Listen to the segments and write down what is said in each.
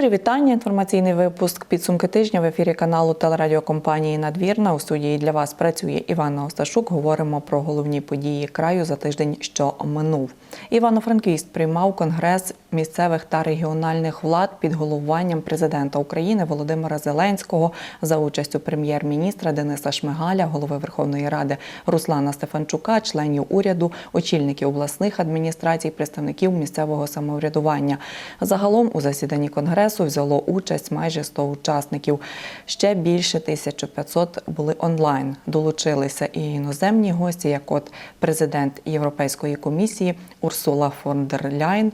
Щирі вітання. Інформаційний випуск підсумки тижня в ефірі каналу телерадіокомпанії Надвірна. У студії для вас працює Іванна Осташук. Говоримо про головні події краю за тиждень, що минув. Івано-Франківськ приймав конгрес місцевих та регіональних влад під головуванням президента України Володимира Зеленського за участю прем'єр-міністра Дениса Шмигаля, голови Верховної Ради Руслана Стефанчука, членів уряду, очільників обласних адміністрацій, представників місцевого самоврядування. Загалом у засіданні конгресу взяло участь майже 100 учасників. Ще більше 1500 були онлайн. Долучилися і іноземні гості, як от президент Європейської комісії Урсула фон дер Ляйн.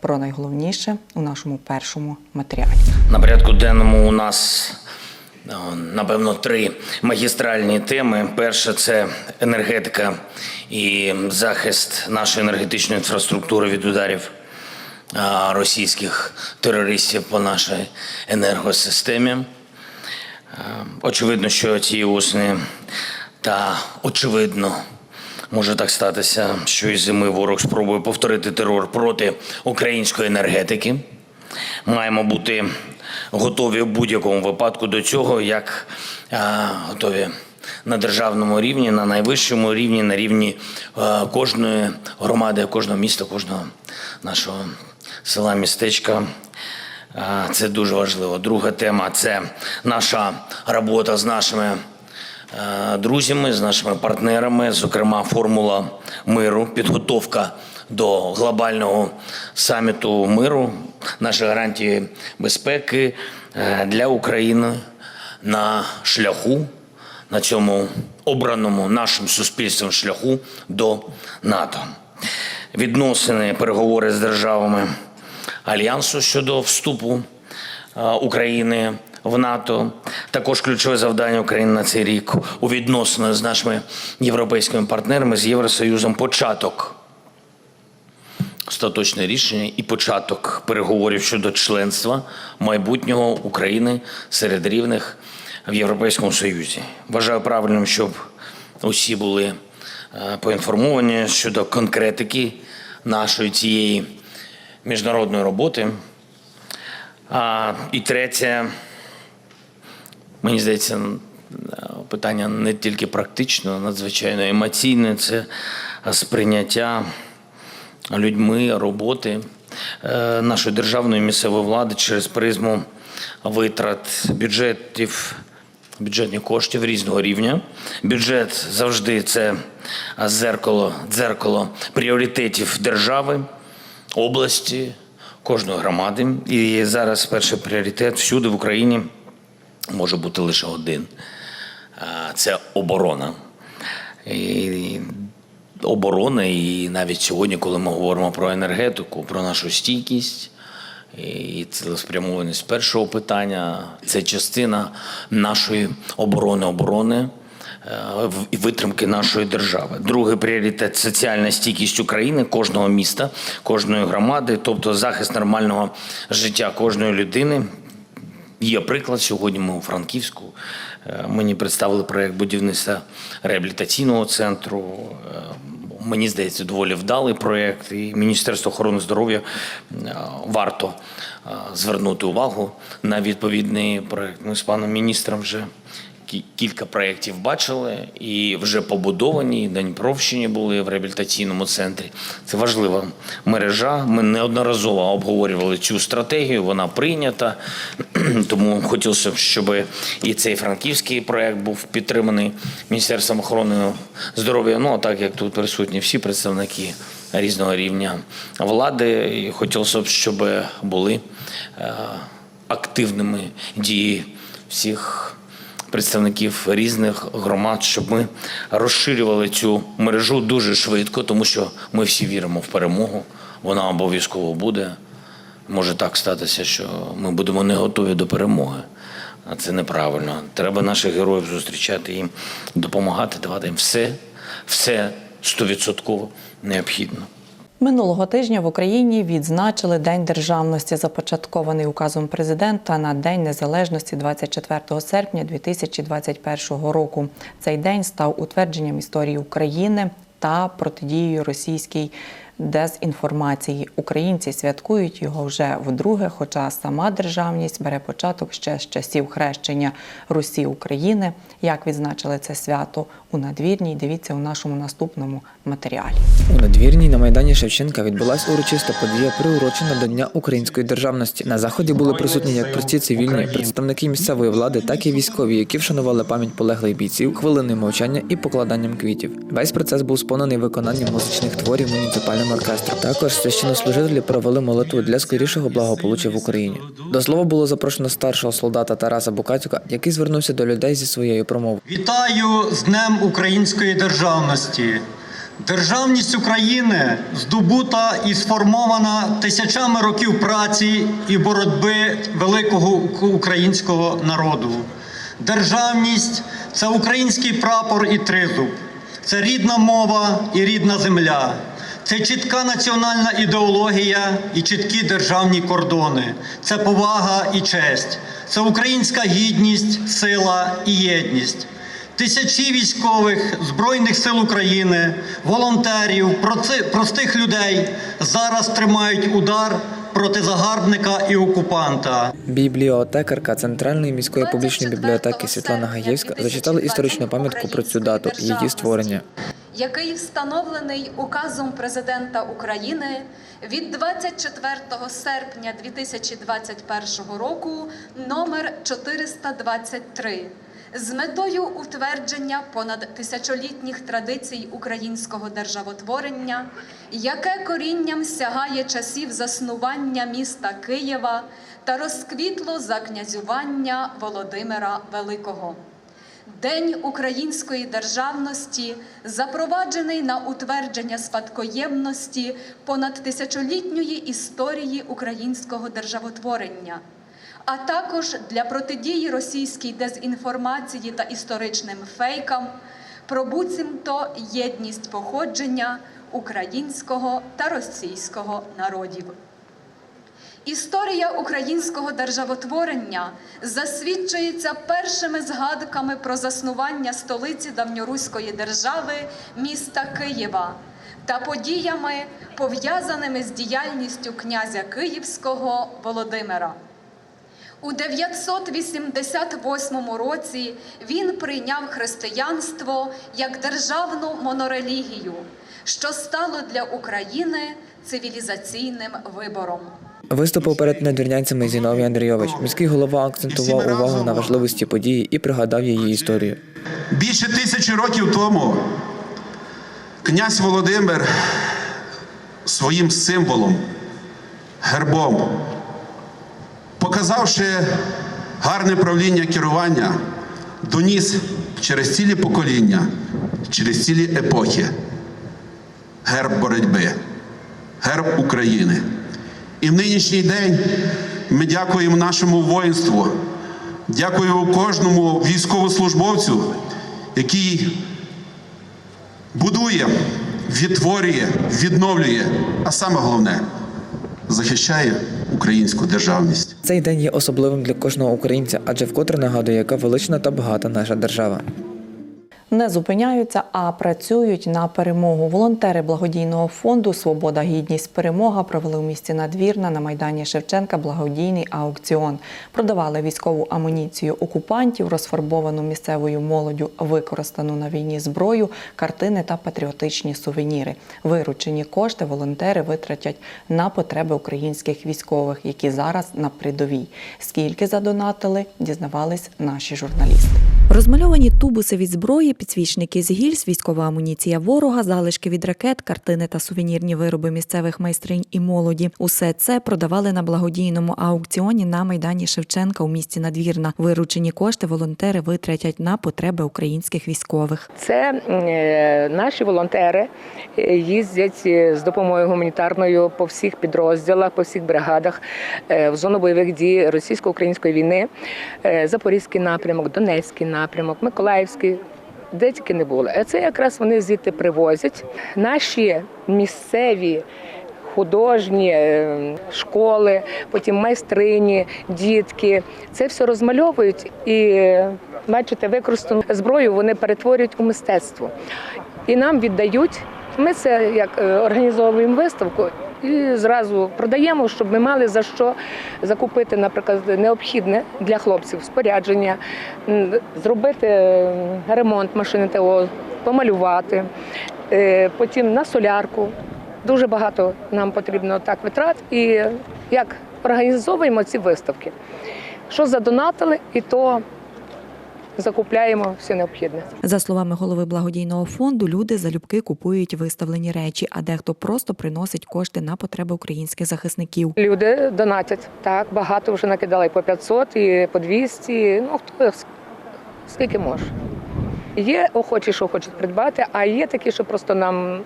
Про найголовніше у нашому першому матеріалі. На порядку денному у нас напевно три магістральні теми. Перша це енергетика і захист нашої енергетичної інфраструктури від ударів російських терористів по нашій енергосистемі. Е, Очевидно, що цієї осені та очевидно може так статися, що і зими ворог спробує повторити терор проти української енергетики. Маємо бути готові в будь-якому випадку до цього, як а, готові на державному рівні, на найвищому рівні, на рівні е, кожної громади, кожного міста, кожного нашого села, містечка. Це дуже важливо. Друга тема це наша робота з нашими друзями, з нашими партнерами, зокрема, формула миру, підготовка до глобального саміту миру, наші гарантії безпеки е, для України на шляху, на цьому обраному нашим суспільством шляху до НАТО. Відносини, переговори з державами альянсу щодо вступу е, України в НАТО. Також ключове завдання України на цей рік у відносинах з нашими європейськими партнерами з Євросоюзом початок остаточне рішення і початок переговорів щодо членства майбутнього України серед рівних в Європейському Союзі. Вважаю правильним, щоб усі були е, поінформовані щодо конкретики нашої цієї міжнародної роботи. А, і третє, мені здається, питання не тільки практично, а надзвичайно емоційне це сприйняття людьми роботи е, нашої державної місцевої влади через призму витрат бюджетів, бюджетних коштів різного рівня. Бюджет завжди це зеркало, дзеркало пріоритетів держави, області, кожної громади. І зараз перший пріоритет всюди в Україні може бути лише один це оборона. І оборона, і навіть сьогодні, коли ми говоримо про енергетику, про нашу стійкість і цілеспрямованість першого питання, це частина нашої оборони оборони і витримки нашої держави. Другий пріоритет соціальна стійкість України, кожного міста, кожної громади, тобто захист нормального життя кожної людини. Є приклад сьогодні. Ми у Франківську. Е, Мені представили проект будівництва реабілітаційного центру. Е, Мені здається, доволі вдалий проект. І Міністерство охорони здоров'я е, варто е, звернути увагу на відповідний проект. Ми з паном міністром вже кілька проєктів бачили і вже побудовані. і На Дніпровщині були в реабілітаційному центрі. Це важлива мережа. Ми неодноразово обговорювали цю стратегію. Вона прийнята. Тому хотілося б, щоб і цей франківський проект був підтриманий Міністерством охорони здоров'я. Ну а так як тут присутні всі представники різного рівня влади, і хотілося б, щоб були е, активними дії всіх представників різних громад, щоб ми розширювали цю мережу дуже швидко, тому що ми всі віримо в перемогу. Вона обов'язково буде. Може так статися, що ми будемо не готові до перемоги. А це неправильно. Треба наших героїв зустрічати їм, допомагати, давати їм все, все стовідсотково необхідно. Минулого тижня в Україні відзначили День державності, започаткований указом президента на День Незалежності 24 серпня 2021 року. Цей день став утвердженням історії України та протидією російській дезінформації. Українці святкують його вже вдруге, хоча сама державність бере початок ще з часів хрещення Русі України. Як відзначили це свято у надвірній? Дивіться у нашому наступному матеріалі. У надвірній на майдані Шевченка відбулася урочиста подія, приурочена до Дня української державності. На заході були присутні як прості цивільні, представники місцевої влади, так і військові, які вшанували пам'ять полеглих бійців, хвилиною мовчання і покладанням квітів. Весь процес був сповнений виконанням музичних творів муніципальним оркестром. Також священнослужителі провели молитву для скорішого благополуччя в Україні. До слова було запрошено старшого солдата Тараса Букатюка, який звернувся до людей зі своєю промовою. Вітаю з Днем Української державності. Державність України здобута і сформована тисячами років праці і боротьби великого українського народу. Державність це український прапор і тризуб, це рідна мова і рідна земля. Це чітка національна ідеологія і чіткі державні кордони, це повага і честь, це українська гідність, сила і єдність. Тисячі військових Збройних сил України, волонтерів, простих людей зараз тримають удар проти загарбника і окупанта. Бібліотекарка Центральної міської публічної бібліотеки Світлана Гаєвська зачитала історичну пам'ятку про цю дату її створення. який встановлений указом президента України від 24 серпня 2021 року номер 423 з метою утвердження понад тисячолітніх традицій українського державотворення, яке корінням сягає часів заснування міста Києва та розквітло за князювання Володимира Великого. День української державності запроваджений на утвердження спадкоємності понад тисячолітньої історії українського державотворення, а також для протидії російській дезінформації та історичним фейкам про буцімто єдність походження українського та російського народів. Історія українського державотворення засвідчується першими згадками про заснування столиці давньоруської держави міста Києва та подіями, пов'язаними з діяльністю князя Київського Володимира. У 988 році він прийняв християнство як державну монорелігію, що стало для України цивілізаційним вибором. Виступив перед надвірнянцями Зіновій Андрійович. Міський голова акцентував увагу на важливості події і пригадав її історію. Більше тисячі років тому князь Володимир своїм символом, гербом, показавши гарне правління керування, доніс через цілі покоління, через цілі епохи герб боротьби, герб України. І в нинішній день ми дякуємо нашому воїнству, дякуємо кожному військовослужбовцю, який будує, відтворює, відновлює, а саме головне захищає українську державність. Цей день є особливим для кожного українця, адже вкотре нагадує, яка велична та багата наша держава. Не зупиняються, а працюють на перемогу. Волонтери благодійного фонду Свобода, гідність, перемога провели у місті Надвірна на майдані Шевченка благодійний аукціон. Продавали військову амуніцію окупантів, розфарбовану місцевою молоддю, використану на війні зброю, картини та патріотичні сувеніри. Виручені кошти волонтери витратять на потреби українських військових, які зараз на передовій. Скільки задонатили, дізнавались наші журналісти. Розмальовані тубуси від зброї, підсвічники з гільз, військова амуніція ворога, залишки від ракет, картини та сувенірні вироби місцевих майстринь і молоді. Усе це продавали на благодійному аукціоні на майдані Шевченка у місті Надвірна. Виручені кошти волонтери витратять на потреби українських військових. Це е, наші волонтери е, їздять е, з допомогою гуманітарною по всіх підрозділах, по всіх бригадах в зону бойових дій російсько-української війни, Запорізький напрямок, Донецький напрямок, Миколаївський. Де тільки не було. А це якраз вони звідти привозять. Наші місцеві художні е, школи, потім майстрині, дітки. Це все розмальовують і, е, бачите, використану зброю вони перетворюють у мистецтво. І нам віддають Ми це як е, організовуємо виставку і зразу продаємо, щоб ми мали за що закупити, наприклад, необхідне для хлопців спорядження, зробити ремонт машини ТО, помалювати, е, потім на солярку. Дуже багато нам потрібно так витрат. І як організовуємо ці виставки. Що задонатили, і то закупляємо все необхідне. За словами голови благодійного фонду, люди залюбки купують виставлені речі, а дехто просто приносить кошти на потреби українських захисників. Люди донатять так, багато вже накидали і по 500, і по 200, ну хто скільки може. Є охочі, що хочуть придбати, а є такі, що просто нам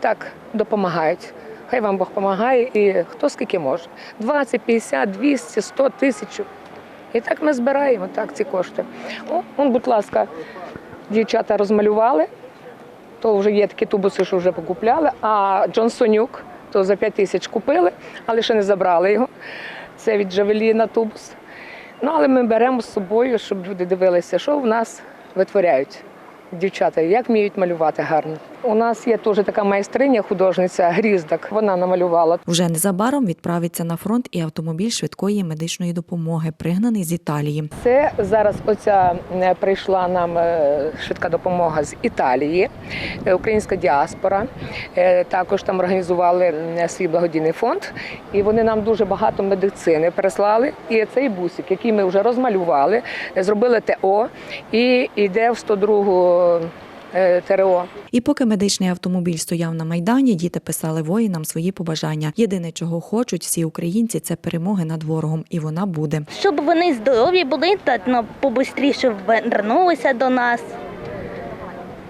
так допомагають. Хай вам Бог допомагає, і хто скільки може. 20, 50, 200, 100, тисячу. І так ми збираємо так, ці кошти. О, он, будь ласка, дівчата розмалювали, то вже є такі тубуси, що вже покупляли. А Джонсонюк то за 5 тисяч купили, але ще не забрали його. Це від Джавеліна тубус. Ну, але ми беремо з собою, щоб люди дивилися, що в нас витворяють дівчата, як вміють малювати гарно. У нас є теж така майстриня, художниця Гріздак. Вона намалювала Вже незабаром відправиться на фронт і автомобіль швидкої медичної допомоги, пригнаний з Італії. Це зараз оця е, прийшла нам е, швидка допомога з Італії, е, українська діаспора. Також там організували свій благодійний фонд, і вони нам дуже багато медицини прислали. І цей бусик, який ми вже розмалювали, зробили ТО і йде в 102 е, ТРО. І поки медичний автомобіль стояв на майдані, діти писали воїнам свої побажання. Єдине, чого хочуть всі українці, це перемоги над ворогом, і вона буде. щоб вони здорові були та ну, побистріше вернулися до нас.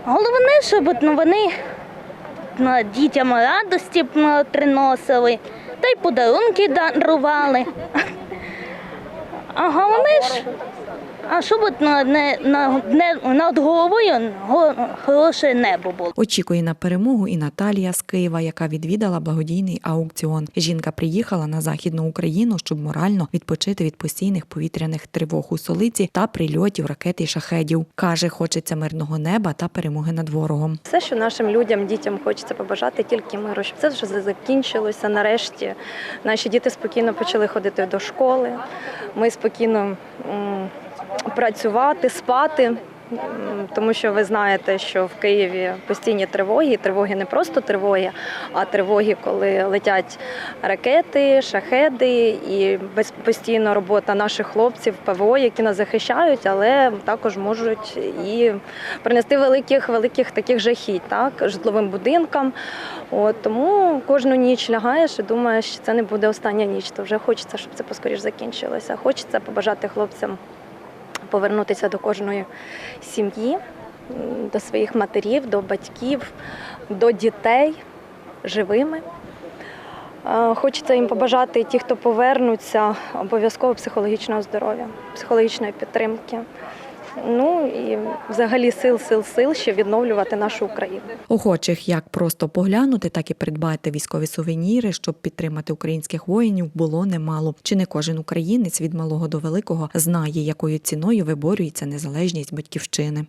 Головне, щоб ну, вони ну, дітям радості ну, приносили, та й подарунки дарували. А головне ж, а щоб от, ну, не, на, не, над головою го- хороше небо було. Очікує на перемогу і Наталія з Києва, яка відвідала благодійний аукціон. Жінка приїхала на західну Україну, щоб морально відпочити від постійних повітряних тривог у столиці та прильотів ракет і шахедів. каже, хочеться мирного неба та перемоги над ворогом. Все, що нашим людям, дітям хочеться побажати, тільки миру, щоб це вже закінчилося. Нарешті наші діти спокійно почали ходити до школи. Ми спокійно працювати, спати. Тому що ви знаєте, що в Києві постійні тривоги, і тривоги не просто тривоги, а тривоги, коли летять ракети, шахеди, і постійно робота наших хлопців ПВО, які нас захищають, але також можуть і принести великих великих таких жахіть, так житловим будинкам. От тому кожну ніч лягаєш і думаєш, що це не буде остання ніч. То вже хочеться, щоб це поскоріш закінчилося. Хочеться побажати хлопцям повернутися до кожної сім'ї, до своїх матерів, до батьків, до дітей живими. Е, Хочеться їм побажати ті, хто повернуться, обов'язково психологічного здоров'я, психологічної підтримки. Ну і взагалі сил, сил, сил, ще відновлювати нашу Україну. Охочих як просто поглянути, так і придбати військові сувеніри, щоб підтримати українських воїнів, було немало. Чи не кожен українець від малого до великого знає, якою ціною виборюється незалежність батьківщини.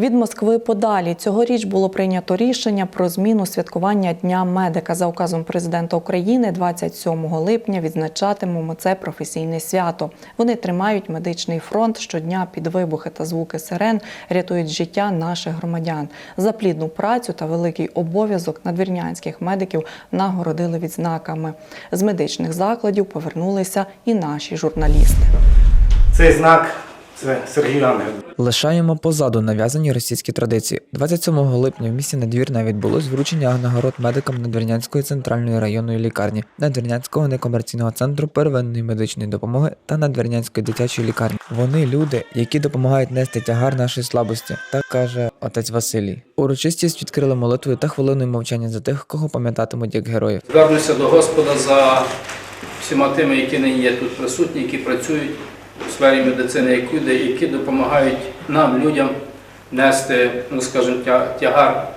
Від Москви подалі цьогоріч було прийнято рішення про зміну святкування Дня медика за указом президента України 27 липня. Відзначатимемо це професійне свято. Вони тримають медичний фронт щодня під вибухи та звуки сирен, рятують життя наших громадян. За плідну працю та великий обов'язок надвірнянських медиків нагородили відзнаками. З медичних закладів повернулися і наші журналісти. Цей знак це Сергій Ангел. Лишаємо позаду нав'язані російські традиції. 27 липня в місті Надвірна відбулось вручення нагород медикам Надвірнянської центральної районної лікарні, Надвірнянського некомерційного центру первинної медичної допомоги та Надвірнянської дитячої лікарні. Вони люди, які допомагають нести тягар нашої слабості, так каже отець Василій. Урочистість відкрили молитвою та хвилиною мовчання за тих, кого пам'ятатимуть як героїв. Звернуся до Господа за всіма тими, які нині є тут присутні, які працюють у сфері медицини, які, які допомагають нам, людям, нести, ну скажімо, тягар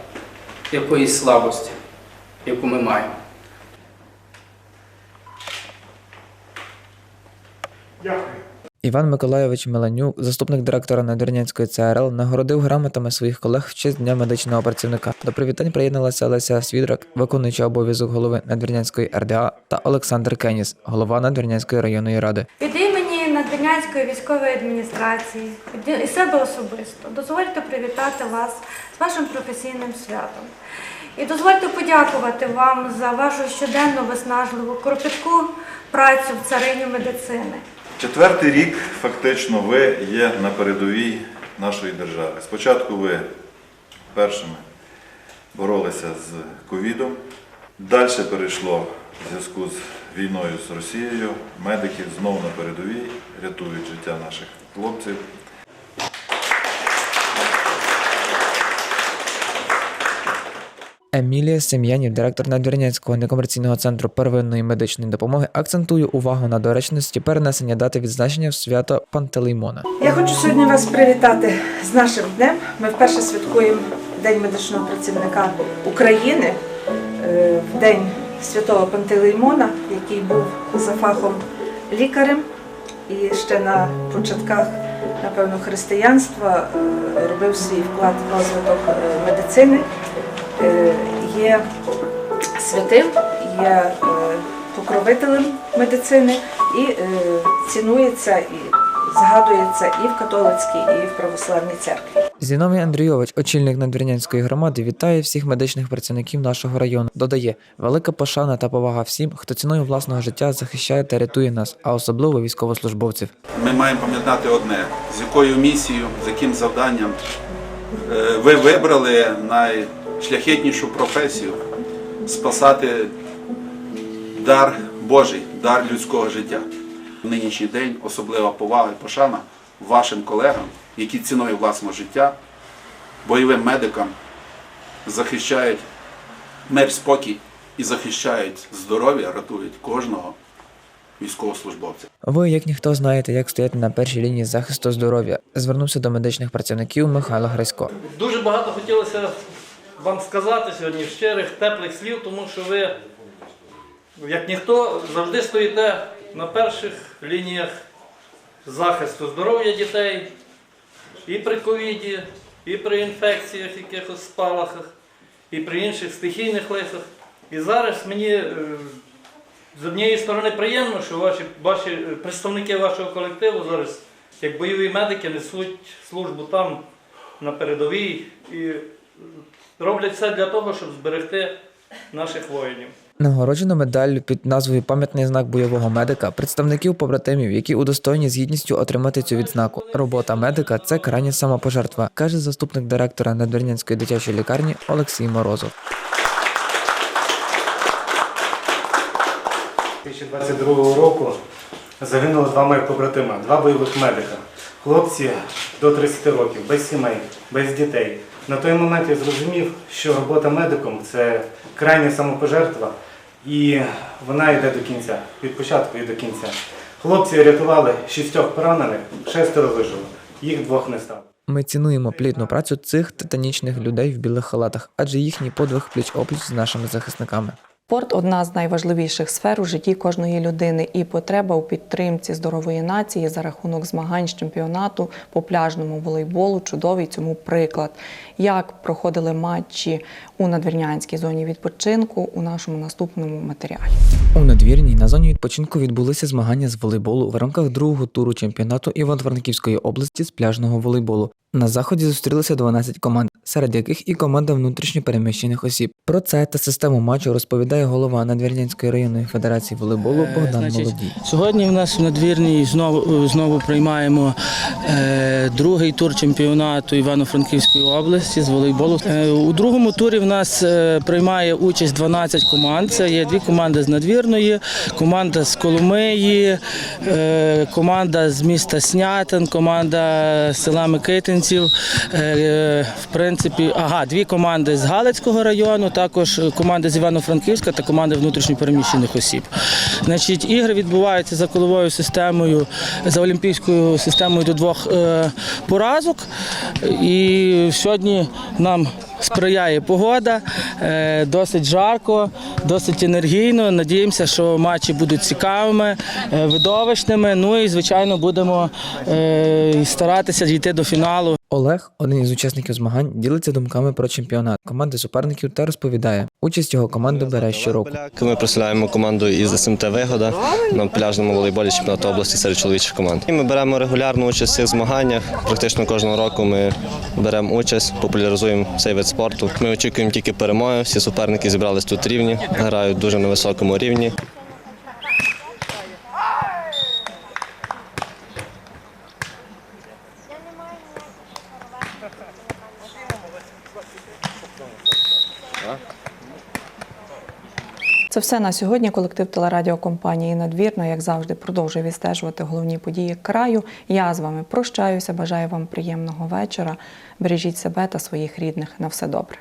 якоїсь слабості, яку ми маємо. Іван Миколайович Меланюк, заступник директора Надвірнянської ЦРЛ, нагородив грамотами своїх колег в честь Дня медичного працівника. До привітань приєдналася Леся Свідрак, виконуюча обов'язок голови Надвірнянської РДА та Олександр Кеніс, голова Надвірнянської районної ради. Від Надвірнянської військової адміністрації і себе особисто дозвольте привітати вас з вашим професійним святом. І дозвольте подякувати вам за вашу щоденну виснажливу кропітку працю в царині медицини. Четвертий рік фактично ви є на передовій нашої держави. Спочатку ви першими боролися з ковідом, далі перейшло в зв'язку з війною з Росією. Медики знову на передовій рятують життя наших хлопців. Емілія Сем'янів, директор Надвірнянського некомерційного центру первинної медичної допомоги, акцентує увагу на доречності перенесення дати відзначення в свято Пантелеймона. Я хочу сьогодні вас привітати з нашим днем. Ми вперше святкуємо День медичного працівника України е, в день святого Пантелеймона, який був за фахом лікарем і ще на початках, напевно, християнства е, робив свій вклад в розвиток е, медицини. Е, Є святим, є покровителем медицини і цінується і згадується і в католицькій, і в православній церкві. Зіновій Андрійович, очільник Надвірнянської громади, вітає всіх медичних працівників нашого району. Додає, велика пошана та повага всім, хто ціною власного життя захищає та рятує нас, а особливо військовослужбовців. Ми маємо пам'ятати одне, з якою місією, з яким завданням е, ви вибрали найшляхетнішу професію спасати дар Божий, дар людського життя. В нинішній день особлива повага і пошана вашим колегам, які ціною власного життя, бойовим медикам захищають мир, спокій і захищають здоров'я, рятують кожного військовослужбовця. Ви, як ніхто, знаєте, як стояти на першій лінії захисту здоров'я. Звернувся до медичних працівників Михайло Грисько. Дуже багато хотілося вам сказати сьогодні щирих, теплих слів, тому що ви, як ніхто, завжди стоїте на перших лініях захисту здоров'я дітей і при ковіді, і при інфекціях, якихось спалахах, і при інших стихійних лисах. І зараз мені е, з однієї сторони приємно, що ваші, ваші е, представники вашого колективу зараз, як бойові медики, несуть службу там на передовій і е, роблять все для того, щоб зберегти наших воїнів. Нагороджено медаллю під назвою Пам'ятний знак бойового медика представників побратимів, які удостоєні з гідністю отримати цю відзнаку. Робота медика це крайня самопожертва, каже заступник директора Надвірнянської дитячої лікарні Олексій Морозов. 2022 року загинули два моїх побратима, два бойових медика. Хлопці до 30 років, без сімей, без дітей. На той момент я зрозумів, що робота медиком це крайня самопожертва, і вона йде до кінця, від початку і до кінця. Хлопці рятували шістьох поранених, шестеро вижило, їх двох не стало. Ми цінуємо плідну працю цих титанічних людей в білих халатах, адже їхній подвиг пліч-опліч з нашими захисниками. Спорт одна з найважливіших сфер у житті кожної людини, і потреба у підтримці здорової нації за рахунок змагань з чемпіонату по пляжному волейболу чудовий цьому приклад. Як проходили матчі у надвірнянській зоні відпочинку у нашому наступному матеріалі. У надвірній на зоні відпочинку відбулися змагання з волейболу в рамках другого туру чемпіонату Івано-Франківської області з пляжного волейболу. На заході зустрілися 12 команд, серед яких і команда внутрішньо переміщених осіб. Про це та систему матчу розповідає голова Надвірнянської районної федерації волейболу Богдан Молодій. Сьогодні в нас в надвірній знову знову приймаємо е, другий тур чемпіонату Івано-Франківської області з волейболу. Е, у другому турі в нас е, приймає участь 12 команд. Це є дві команди з надвірної, команда з Коломиї, е, команда з міста Снятин, команда з села Микитинців. В принципі, ага, дві команди з Галицького району, також команда з Івано-Франківська та команда внутрішньопереміщених осіб. Значить, ігри відбуваються за коловою системою, за олімпійською системою до двох поразок. І сьогодні нам сприяє погода, е, досить жарко. досить енергійно. Надіємося, що матчі будуть цікавими, е, видовищними. Ну і звичайно будемо е, старатися дійти до фіналу. Олег, один із учасників змагань, ділиться думками про чемпіонат команди суперників та розповідає, участь його команди бере щороку. Ми представляємо команду із СМТ Вигода на пляжному волейболі чемпіонату області серед чоловічих команд. І ми беремо регулярну участь в цих змаганнях. Практично кожного року ми беремо участь, популяризуємо цей вид спорту. Ми очікуємо тільки перемоги. Всі суперники зібрались тут рівні, грають дуже на високому рівні. Це все на сьогодні. Колектив телерадіокомпанії надвірно, як завжди, продовжує відстежувати головні події краю. Я з вами прощаюся. Бажаю вам приємного вечора. Бережіть себе та своїх рідних. На все добре.